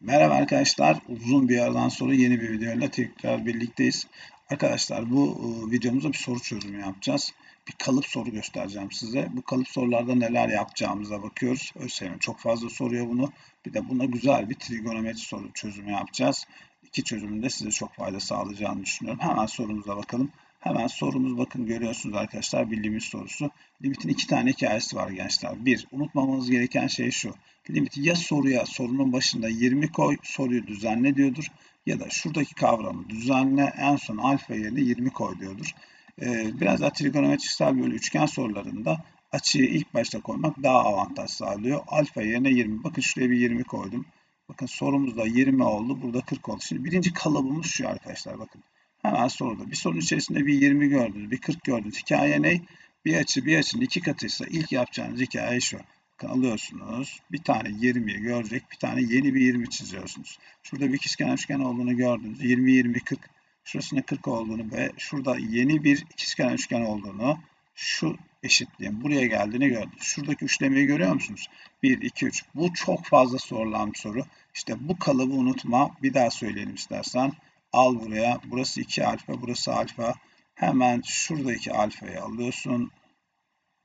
Merhaba arkadaşlar. Uzun bir aradan sonra yeni bir videoyla tekrar birlikteyiz. Arkadaşlar bu e, videomuzda bir soru çözümü yapacağız. Bir kalıp soru göstereceğim size. Bu kalıp sorularda neler yapacağımıza bakıyoruz. ÖSYM çok fazla soruyor bunu. Bir de buna güzel bir trigonometri soru çözümü yapacağız. İki çözümün de size çok fayda sağlayacağını düşünüyorum. Hemen sorumuza bakalım. Hemen sorumuz bakın görüyorsunuz arkadaşlar bir limit sorusu. Limitin iki tane hikayesi var gençler. Bir, unutmamamız gereken şey şu. Limit ya soruya sorunun başında 20 koy, soruyu düzenle diyordur. Ya da şuradaki kavramı düzenle en son alfa yerine 20 koy diyordur. Ee, biraz daha trigonometriksel böyle üçgen sorularında açıyı ilk başta koymak daha avantaj sağlıyor. Alfa yerine 20. Bakın şuraya bir 20 koydum. Bakın sorumuzda 20 oldu. Burada 40 oldu. Şimdi birinci kalıbımız şu arkadaşlar bakın. Hemen soruda. Bir sorun içerisinde bir 20 gördünüz, bir 40 gördünüz. Hikaye ne? Bir açı bir açının iki katıysa ilk yapacağınız hikaye şu. Alıyorsunuz. Bir tane 20'yi görecek, bir tane yeni bir 20 çiziyorsunuz. Şurada bir ikizkenar üçgen olduğunu gördünüz. 20, 20, 40. Şurasında 40 olduğunu ve şurada yeni bir ikizkenar üçgen olduğunu şu eşitliğin buraya geldiğini gördünüz. Şuradaki üçlemeyi görüyor musunuz? 1, 2, 3. Bu çok fazla sorulan bir soru. İşte bu kalıbı unutma. Bir daha söyleyelim istersen. Al buraya. Burası 2 alfa, burası alfa. Hemen şuradaki alfayı alıyorsun.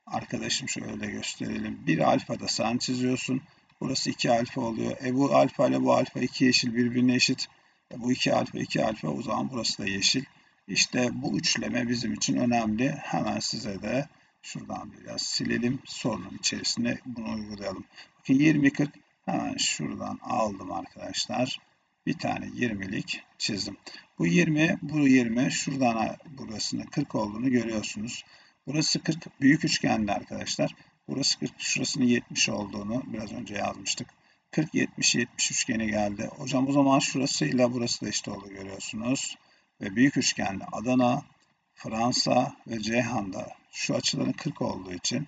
Arkadaşım şöyle gösterelim. Bir alfa da sen çiziyorsun. Burası 2 alfa oluyor. E bu alfa ile bu alfa 2 yeşil birbirine eşit. E bu 2 alfa 2 alfa o zaman burası da yeşil. İşte bu üçleme bizim için önemli. Hemen size de şuradan biraz silelim. Sorunun içerisine bunu uygulayalım. Bakın 20 40 hemen şuradan aldım arkadaşlar bir tane 20'lik çizdim. Bu 20, bu 20, şuradan burasının 40 olduğunu görüyorsunuz. Burası 40 büyük üçgende arkadaşlar. Burası 40, şurasının 70 olduğunu biraz önce yazmıştık. 40, 70, 70 üçgeni geldi. Hocam o zaman şurasıyla burası da eşit oldu görüyorsunuz. Ve büyük üçgende Adana, Fransa ve Ceyhan'da şu açıların 40 olduğu için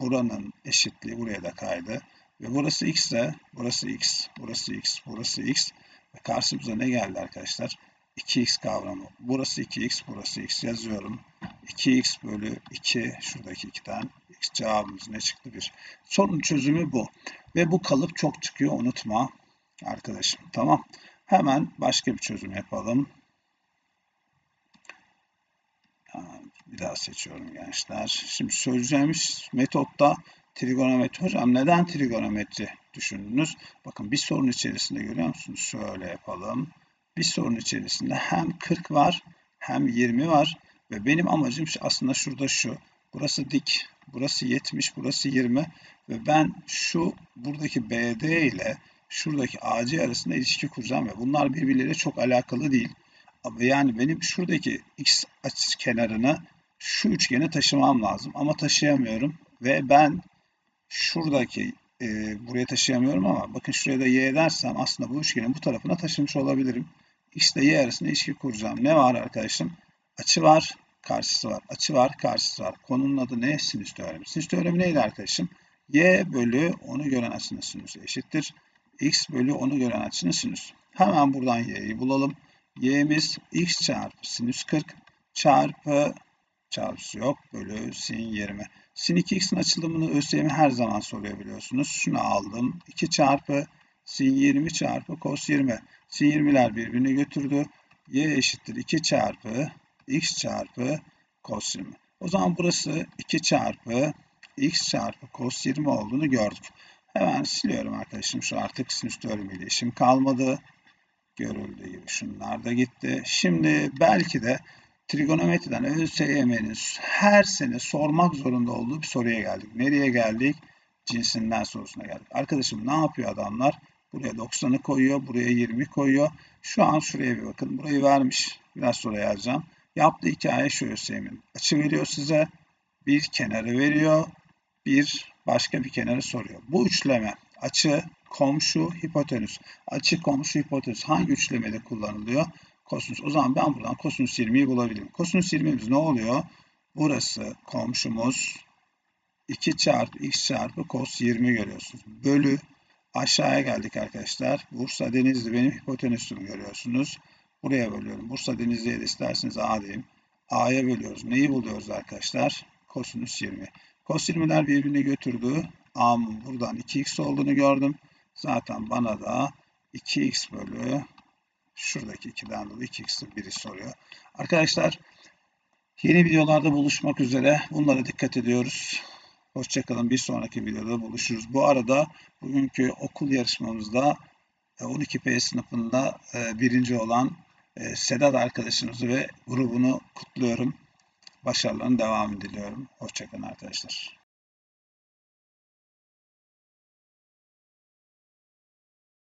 buranın eşitliği buraya da kaydı. Ve burası x ise burası x, burası x, burası x. Ve karşımıza ne geldi arkadaşlar? 2x kavramı. Burası 2x, burası x yazıyorum. 2x bölü 2, şuradaki 2'den x cevabımız ne çıktı? 1. Sorunun çözümü bu. Ve bu kalıp çok çıkıyor unutma arkadaşım. Tamam. Hemen başka bir çözüm yapalım. Bir daha seçiyorum gençler. Şimdi söyleyeceğimiz metotta trigonometri. Hocam neden trigonometri düşündünüz? Bakın bir sorun içerisinde görüyor musunuz? Şöyle yapalım. Bir sorun içerisinde hem 40 var hem 20 var. Ve benim amacım aslında şurada şu. Burası dik, burası 70, burası 20. Ve ben şu buradaki BD ile şuradaki AC arasında ilişki kuracağım. Ve bunlar birbirleriyle çok alakalı değil. Yani benim şuradaki x açı kenarını şu üçgene taşımam lazım. Ama taşıyamıyorum. Ve ben şuradaki e, buraya taşıyamıyorum ama bakın şuraya da y dersem aslında bu üçgenin bu tarafına taşımış olabilirim. İle y arasında ilişki kuracağım. Ne var arkadaşım? Açı var, karşısı var. Açı var, karşısı var. Konunun adı ne? Sinüs teoremi. Sinüs teoremi neydi arkadaşım? Y bölü onu gören açının sinüsü eşittir. X bölü onu gören açının sinüsü. Hemen buradan y'yi bulalım. Y'miz x çarpı sinüs 40 çarpı çarpısı yok bölü sin 20. Sin 2x'in açılımını ÖSYM her zaman soruyor biliyorsunuz. Şunu aldım. 2 çarpı sin 20 çarpı cos 20. Sin 20'ler birbirini götürdü. Y eşittir 2 çarpı x çarpı cos 20. O zaman burası 2 çarpı x çarpı cos 20 olduğunu gördük. Hemen siliyorum arkadaşım. Şu artık sinüs teoremiyle işim kalmadı. Görüldüğü gibi şunlar da gitti. Şimdi belki de trigonometriden ÖSYM'nin her sene sormak zorunda olduğu bir soruya geldik. Nereye geldik? Cinsinden sorusuna geldik. Arkadaşım ne yapıyor adamlar? Buraya 90'ı koyuyor, buraya 20 koyuyor. Şu an şuraya bir bakın. Burayı vermiş. Biraz sonra yazacağım. Yaptığı hikaye şu ÖSYM'in. Açı veriyor size. Bir kenarı veriyor. Bir başka bir kenarı soruyor. Bu üçleme açı, komşu, hipotenüs. Açı, komşu, hipotenüs hangi üçlemede kullanılıyor? kosinüs. O zaman ben buradan kosinüs 20'yi bulabilirim. Kosinüs 20'miz ne oluyor? Burası komşumuz 2 çarpı x çarpı cos 20 görüyorsunuz. Bölü aşağıya geldik arkadaşlar. Bursa Denizli benim hipotenüsümü görüyorsunuz. Buraya bölüyorum. Bursa Denizli'ye de isterseniz A diyeyim. A'ya bölüyoruz. Neyi buluyoruz arkadaşlar? Kosinüs 20. Kos 20'ler birbirini götürdü. A'mın buradan 2x olduğunu gördüm. Zaten bana da 2x bölü şuradaki 2'den dolayı 2x'in 1'i soruyor. Arkadaşlar yeni videolarda buluşmak üzere. Bunlara dikkat ediyoruz. Hoşçakalın. Bir sonraki videoda buluşuruz. Bu arada bugünkü okul yarışmamızda 12P e, sınıfında e, birinci olan e, Sedat arkadaşımızı ve grubunu kutluyorum. Başarılarının devamını diliyorum. Hoşçakalın arkadaşlar.